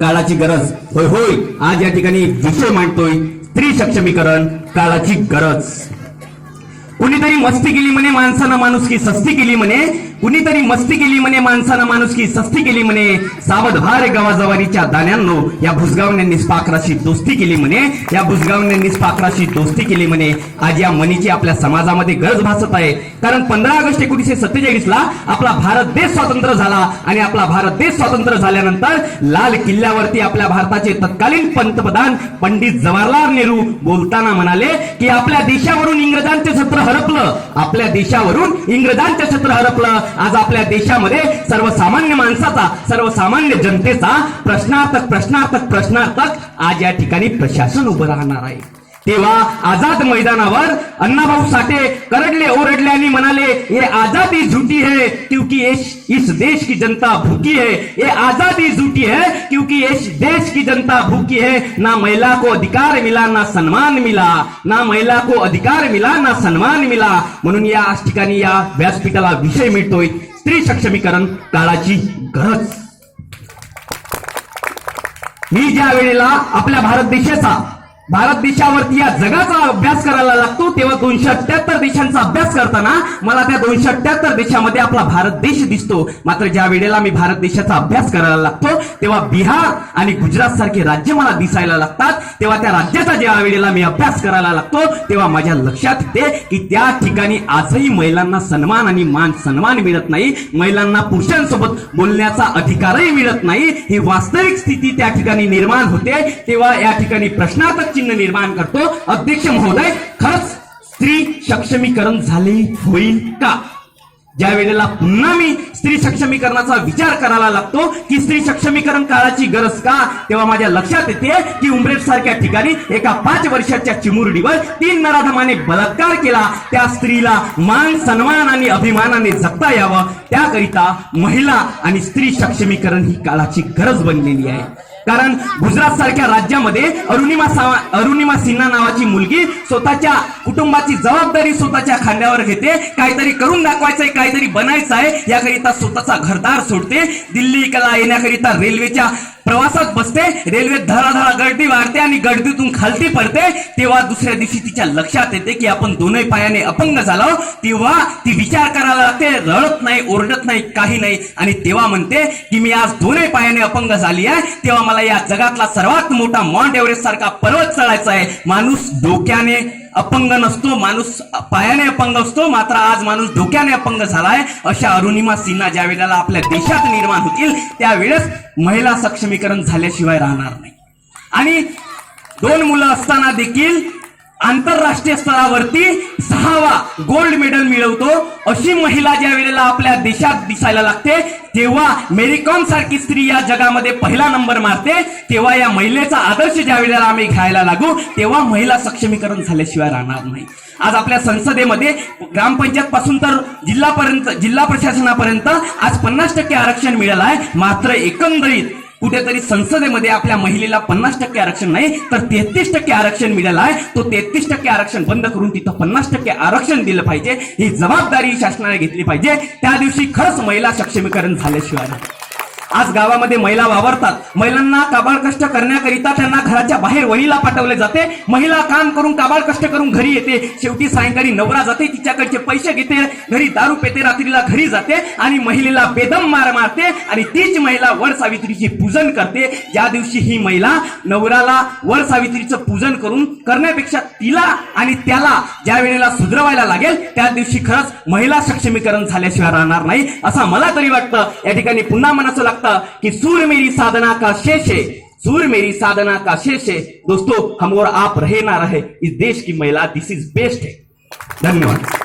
काळाची गरज होय होय. आज या ठिकाणी विषय मांडतोय. स्त्री सक्षमीकरण काळाची गरज. कुणीतरी मस्ती केली म्हणे माणसानं माणुसकी सस्ती केली म्हणे. कुणीतरी मस्ती केली म्हणे माणसानं माणुसकी सस्ती केली म्हणे. सावध भार गवाजवारीच्या दाण्यांनो या भुसगावण्यांनी पाखराशी दोस्ती केली म्हणे. या भुसगावण्यांनी पाखराशी दोस्ती केली म्हणे. आज या मनीची आपल्या समाजामध्ये गरज भासत आहे. कारण पंधरा ऑगस्ट एकोणीसशे सत्तेचाळीस ला आपला भारत देश स्वतंत्र झाला आणि आपला भारत देश स्वतंत्र झाल्यानंतर लाल किल्ल्यावरती आपल्या भारताचे तत्कालीन पंतप्रधान पंडित जवाहरलाल नेहरू बोलताना म्हणाले की आपल्या देशावरून इंग्रजांचे सत्र हरपलं आपल्या देशावरून इंग्रजांचं छत्र हरपलं. आज आपल्या देशामध्ये सर्वसामान्य माणसाचा सर्वसामान्य जनतेचा प्रश्नार्थक प्रश्नार्थक प्रश्नार्थक आज या ठिकाणी प्रशासन उभं राहणार आहे. तेव्हा आझाद मैदानावर अण्णाभाऊ साठे करडले ओरडले आणि म्हणाले ये आजादी झूठी है क्योंकि इस इस देश की जनता भूखी है। ये आजादी झूठी है क्योंकि इस देश की जनता भूखी है। ना महिला को अधिकार मिला ना सन्मान मिला ना महिला को अधिकार मिला ना सन्मान मिला। म्हणून या आज ठिकाणी या व्यासपीठाला विषय मिळतोय स्त्री सक्षमीकरण काळाची गरज. मी ज्या वेळेला आपल्या भारत देशाचा भारत देशावरती या जगाचा अभ्यास करायला लागतो तेव्हा दोनशे अठ्याहत्तर देशांचा अभ्यास करताना मला त्या दोनशे अठ्याहत्तर देशामध्ये आपला भारत देश दिसतो. मात्र ज्या वेळेला मी भारत देशाचा अभ्यास करायला लागतो तेव्हा बिहार आणि गुजरात सारखे राज्य मला दिसायला लागतात. तेव्हा त्या राज्याचा ज्या वेळेला मी अभ्यास करायला लागतो तेव्हा माझ्या लक्षात येते की त्या ठिकाणी आजही महिलांना सन्मान आणि मान सन्मान मिळत नाही. महिलांना पुरुषांसोबत बोलण्याचा अधिकारही मिळत नाही. ही वास्तविक स्थिती त्या ठिकाणी निर्माण होते. तेव्हा या ठिकाणी प्रश्नार्थक चिन्ह निर्माण करतो. अध्यक्ष महोदय खरंच स्त्री सक्षमीकरण झाले होईल का? ज्या वेळेला पुन्हा मी स्त्री सक्षमीकरणाचा विचार करायला लागतो की स्त्री सक्षमीकरण काळाची गरज का? तेव्हा माझ्या लक्षात येते की उमरेड सारख्या ठिकाणी एका पाच वर्षाच्या चिमुरडीवर तीन नराधमाने बलात्कार केला. त्या स्त्रीला मान सन्मान आणि अभिमानाने जगता यावं. त्याकरिता महिला आणि स्त्री सक्षमीकरण ही काळाची गरज बनलेली आहे. कारण गुजरात सारख्या राज्यामध्ये अरुणिमा अरुणिमा सिन्हा नावाची मुलगी स्वतःच्या कुटुंबाची जबाबदारी स्वतःच्या खांद्यावर घेते काहीतरी करून दाखवायचंय काहीतरी बनायचं आहे याकरिता स्वतःचा घरदार सोडते दिल्लीला येण्याकरिता रेल्वेच्या प्रवासात बसते रेल्वे धडाधडा गर्दी वाढते आणि गर्दीतून खालती पडते तेव्हा दुसऱ्या दिवशी तिच्या लक्षात येते की आपण दोनही पायाने अपंग झालो. तेव्हा ती विचार करायला लागते रडत नाही ओरडत नाही काही नाही. आणि तेव्हा म्हणते की मी आज दोनही पायाने अपंग झाली आहे. तेव्हा मला या जगातला सर्वात मोठा माउंट एव्हरेस्ट सारखा पर्वत चढायचा आहे. माणूस डोक्याने अपंग नसतो माणूस पायाने अपंग असतो मात्र आज माणूस डोक्याने अपंग झालाय. अशा अरुणिमा सिन्हा ज्या वेळेला आपल्या देशात निर्माण होतील त्यावेळेस महिला सक्षमीकरण झाल्याशिवाय राहणार नाही. आणि दोन मुलं असताना देखील आंतरराष्ट्रीय स्तरावरती सहावा गोल्ड मेडल मिळवतो. अशी महिला ज्या वेळेला आपल्या देशात दिसायला लागते तेव्हा मेरीकॉम सारखी स्त्री या जगामध्ये पहिला नंबर मारते. तेव्हा या महिलेचा आदर्श ज्या वेळेला आम्ही घ्यायला लागू तेव्हा महिला सक्षमीकरण झाल्याशिवाय राहणार नाही. आज आपल्या संसदेमध्ये ग्रामपंचायत पासून तर जिल्हापर्यंत जिल्हा प्रशासनापर्यंत आज पन्नास टक्के आरक्षण मिळालं आहे. मात्र एकंदरीत कुठेतरी संसदेमध्ये आपल्या महिलेला पन्नास टक्के आरक्षण नाही तर तेहतीस टक्के आरक्षण मिळालं आहे. तो तेहतीस टक्के आरक्षण बंद करून तिथं पन्नास टक्के आरक्षण दिलं पाहिजे. ही जबाबदारी शासनाने घेतली पाहिजे. त्या दिवशी खरंच महिला सक्षमीकरण झाल्याशिवाय. आज गावामध्ये महिला वावरतात. महिलांना काबाड कष्ट करण्याकरिता त्यांना घराच्या बाहेर वणीला पाठवले जाते. महिला काम करून काबाड कष्ट करून घरी येते. शेवटी सायंकाळी नवरा जाते तिच्याकडचे पैसे घेते घरी दारू पेते रात्रीला घरी जाते आणि महिलेला बेदम मार मारते आणि तीच महिला वर सावित्रीची पूजन करते. ज्या दिवशी ही महिला नवऱ्याला वर सावित्रीचं पूजन करून करण्यापेक्षा तिला आणि त्याला ज्या वेळेला सुधरवायला लागेल त्या दिवशी खरंच महिला सक्षमीकरण झाल्याशिवाय राहणार नाही असं मला तरी वाटतं. या ठिकाणी पुन्हा मनाचं सकता कि सूर्य मेरी साधना का शेष है सूर्य मेरी साधना का शेष। है दोस्तों हम और आप रहे ना रहे इस देश की महिला दिस इज बेस्ट है। धन्यवाद।